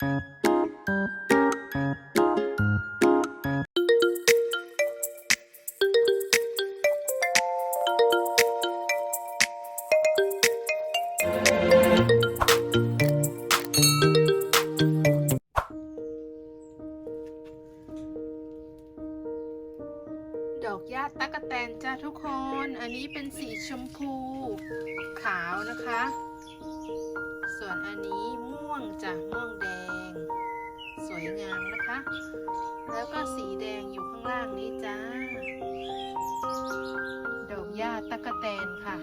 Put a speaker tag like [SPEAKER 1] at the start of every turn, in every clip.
[SPEAKER 1] ดอกหญ้าตะกะแตนจ้าทุกคน อันนี้เป็นสีชมพูขาวนะคะ ส่วนอันนี้ม่วงจ้ะม่วงแดง สวยงามนะคะ แล้วก็สีแดงอยู่ข้างล่างนี้จ้า ดอกหญ้าตะกะแตนค่ะ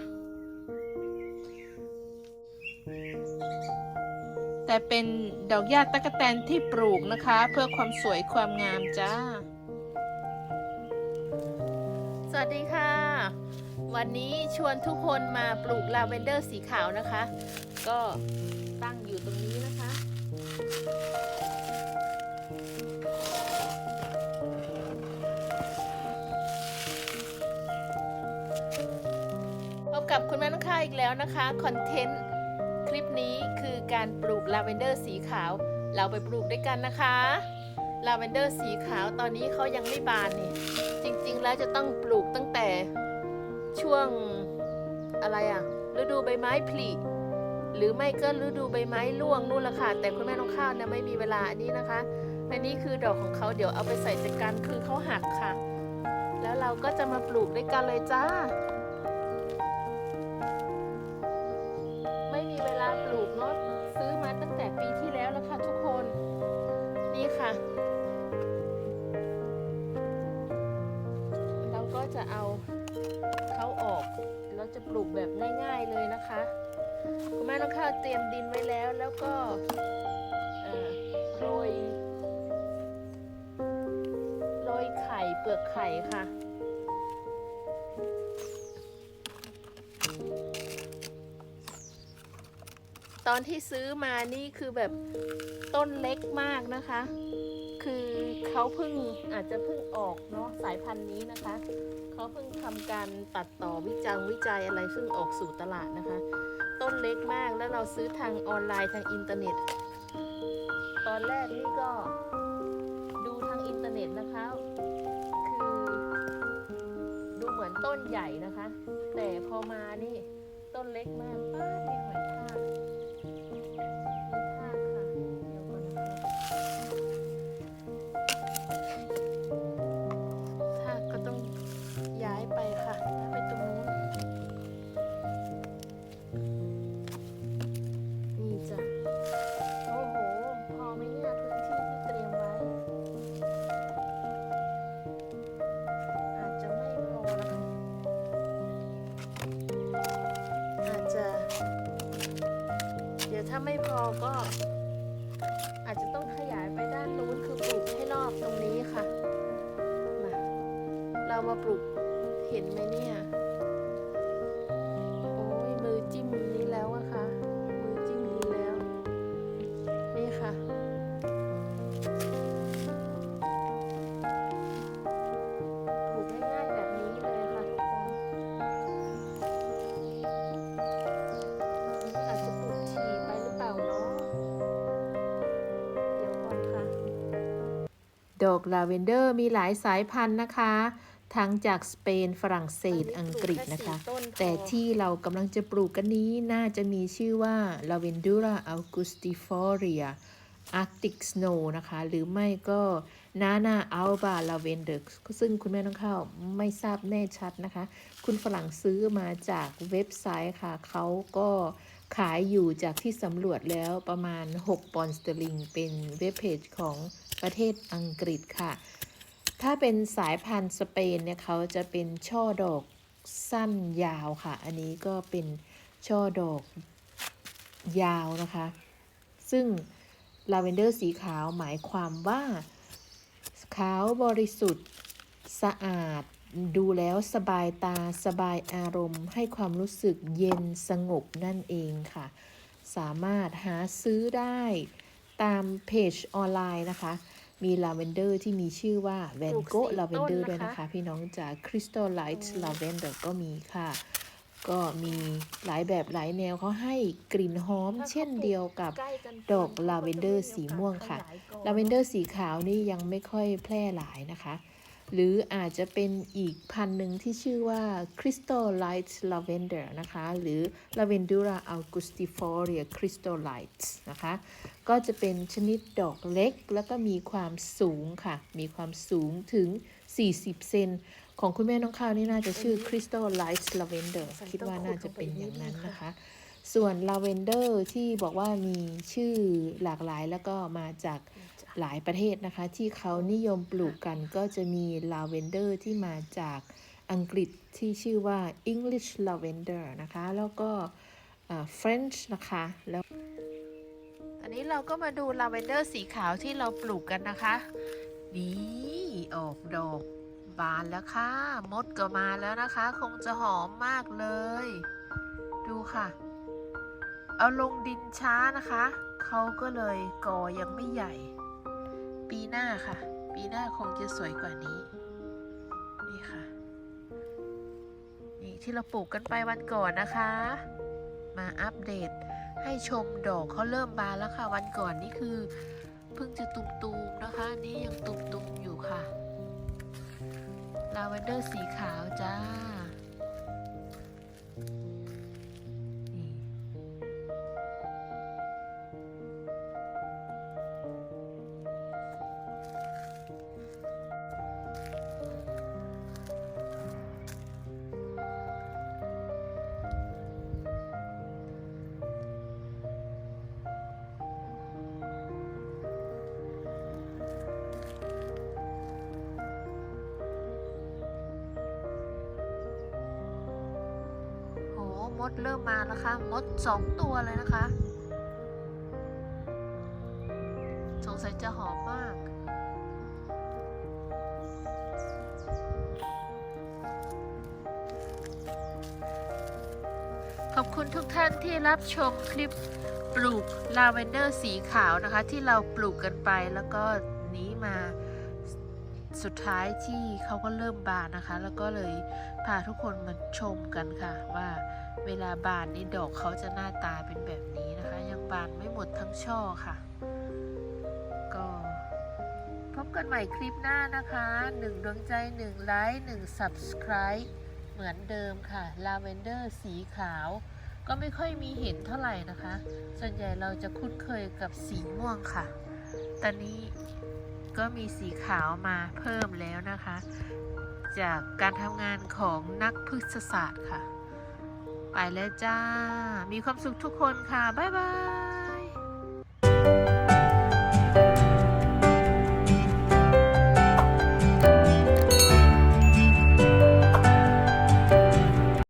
[SPEAKER 1] แต่เป็นดอกหญ้าตะกะแตนที่ปลูกนะคะ เพื่อความสวยความงามจ้า สวัสดีค่ะ วันนี้ชวนทุกคนมาปลูกลาเวนเดอร์สีขาวนะคะ ก็ตั้งอยู่ตรงนี้นะคะาอีกแล้วนะคะคอนเทนต์คลิปนี้คือการปลูกลาเวนเดอร์สีขาว เราไปปลูกด้วยกันนะคะลาเวนเดอร์สีขาวตอนนี้เขายังไม่บานนี่จริงๆแล้วจะต้องปลูกตั้งแต่ช่วงอะไรอะฤดูใบไม้ผลิหรือไม่ก็ฤดูใบไม้ร่วงนู่นละค่ะ แต่คุณแม่น้องข้าวเนี่ยไม่มีเวลาอันนี้นะคะอันนี้คือดอกของเขาเดี๋ยวเอาไปใส่จัดการคือเขาหักค่ะ แล้วเราก็จะมาปลูกด้วยกันเลยจ้า ค่ะ เราก็จะเอาเขาออก เราจะปลูกแบบง่ายๆเลยนะคะคุณแม่น้องข้าวเตรียมดินไว้แล้วแล้วก็โรยโรยไข่เปลือกไข่ค่ะตอนที่ซื้อมานี่คือแบบต้นเล็กมากนะคะ คือเขาเพิ่งอาจจะเพิ่งออกเนาะสายพันธุ์นี้นะคะเขาเพิ่งทำการตัดต่อวิจังวิจัยอะไรซึ่งออกสู่ตลาดนะคะ ต้นเล็กมากแล้วเราซื้อทางออนไลน์ทางอินเทอร์เน็ต ตอนแรกนี่ก็ดูทางอินเทอร์เน็ตนะคะ คือดูเหมือนต้นใหญ่นะคะ แต่พอมานี่ต้นเล็กมากป้า เรามาปลูกเห็นไหมเนี่ย โอ้ยมือจิ้มนี้แล้วอะค่ะ มือจิ้มนี้แล้ว นี่ค่ะ ปลูกง่ายๆแบบนี้เลยค่ะทุกคนอาจจะปลูกถี่ไปหรือเปล่าเนาะ เดี๋ยวก่อนค่ะ ดอกลาเวนเดอร์มีหลายสายพันธุ์นะคะ ทั้งจากสเปนฝรั่งเศสอังกฤษนะคะ แต่ที่เรากำลังจะปลูกกันนี้น่าจะมีชื่อว่า Lavendula augustifolia Arctic Snow นะคะ หรือไม่ก็ Nana alba lavender ซึ่งคุณแม่ต้องเข้าไม่ทราบแน่ชัดนะคะ คุณฝรั่งซื้อมาจากเว็บไซต์ค่ะ เขาก็ขายอยู่จากที่สำรวจแล้วประมาณ 6 ปอนด์สเตอร์ลิง เป็นเว็บเพจของประเทศอังกฤษค่ะ ถ้าเป็นสายพันธุ์สเปนเนี่ยเขาจะเป็นช่อดอกสั้นยาวค่ะ อันนี้ก็เป็นช่อดอกยาวนะคะ ซึ่งลาเวนเดอร์สีขาวหมายความว่า ขาวบริสุทธิ์ สะอาด ดูแล้วสบายตาสบายอารมณ์ ให้ความรู้สึกเย็นสงบนั่นเองค่ะ สามารถหาซื้อได้ตามเพจออนไลน์นะคะ มีลาเวนเดอร์ที่มีชื่อว่าแวนโกปลูกสี่ลาเวนเดอร์ต้นนะคะด้วยนะคะ พี่น้องจาก Crystal Light Lavender ก็มีค่ะ
[SPEAKER 2] ก็มีหลายแบบหลายแนวเขาให้กลิ่นหอม เช่นเดียวกับดอกลาเวนเดอร์สีม่วงค่ะลาเวนเดอร์สีขาวนี่ยังไม่ค่อยแพร่หลายนะคะ หรืออาจจะเป็นอีกพันธุ์หนึ่งที่ชื่อว่า Crystal Light Lavender นะคะ หรือ Lavandula augustifolia Crystal Light นะคะ ก็จะเป็นชนิดดอกเล็กแล้วก็มีความสูงค่ะ มีความสูงถึง 40 เซน ของคุณแม่น้องข้าวนี่น่าจะชื่อ Crystal Light Lavender คิดว่าน่าจะเป็นอย่างนั้นนะคะ ส่วนลาเวนเดอร์ที่บอกว่ามีชื่อหลากหลายแล้วก็มาจาก หลายประเทศนะคะ ที่เขานิยมปลูกกันก็จะมีลาเวนเดอร์ที่มาจากอังกฤษที่ชื่อว่า English Lavender นะคะ แล้วก็ French นะคะ แล้ว ตอนนี้เราก็มาดูลาเวนเดอร์สีขาวที่เราปลูกกันนะคะ นี่ออกดอกบานแล้วค่ะ มดก็มาแล้วนะคะ คงจะหอมมากเลย ดูค่ะ เอาลงดินช้านะคะ เขาก็เลยกอยังไม่ใหญ่ ปีหน้าค่ะ ปีหน้าคงจะสวยกว่านี้ นี่ค่ะ นี่ที่เราปลูกกันไปวันก่อนนะคะ มาอัปเดตให้ชมดอกเขาเริ่มบานแล้วค่ะ วันก่อนนี่คือเพิ่งจะตุ่มๆนะคะ นี่ยังตุ่มๆอยู่ค่ะ ลาเวนเดอร์สีขาวจ้า มดเริ่มมาแล้วค่ะ มดสองตัวเลยนะคะ สงสัยจะหอมมาก ขอบคุณทุกท่านที่รับชมคลิปปลูกลาเวนเดอร์สีขาวนะคะ ที่เราปลูกกันไปแล้วก็นี้มา สุดท้ายที่เขาก็เริ่มบานนะคะ แล้วก็เลยพาทุกคนมาชมกันค่ะ ว่าเวลาบานนี่ดอกเขาจะหน้าตาเป็นแบบนี้นะคะ ยังบานไม่หมดทั้งช่อค่ะ ก็พบกันใหม่คลิปหน้านะคะ1ดวงใจ1ไลค์1 subscribe เหมือนเดิมค่ะลาเวนเดอร์สีขาว ก็ไม่ค่อยมีเห็นเท่าไหร่นะคะ ส่วนใหญ่เราจะคุ้นเคยกับสีม่วงค่ะ ตอนนี้ ก็มีสีขาวมาเพิ่มแล้วนะคะ จากการทำงานของนักพฤกษศาสตร์ค่ะ ไปแล้วจ้า มีความสุขทุกคนค่ะ บ๊ายบาย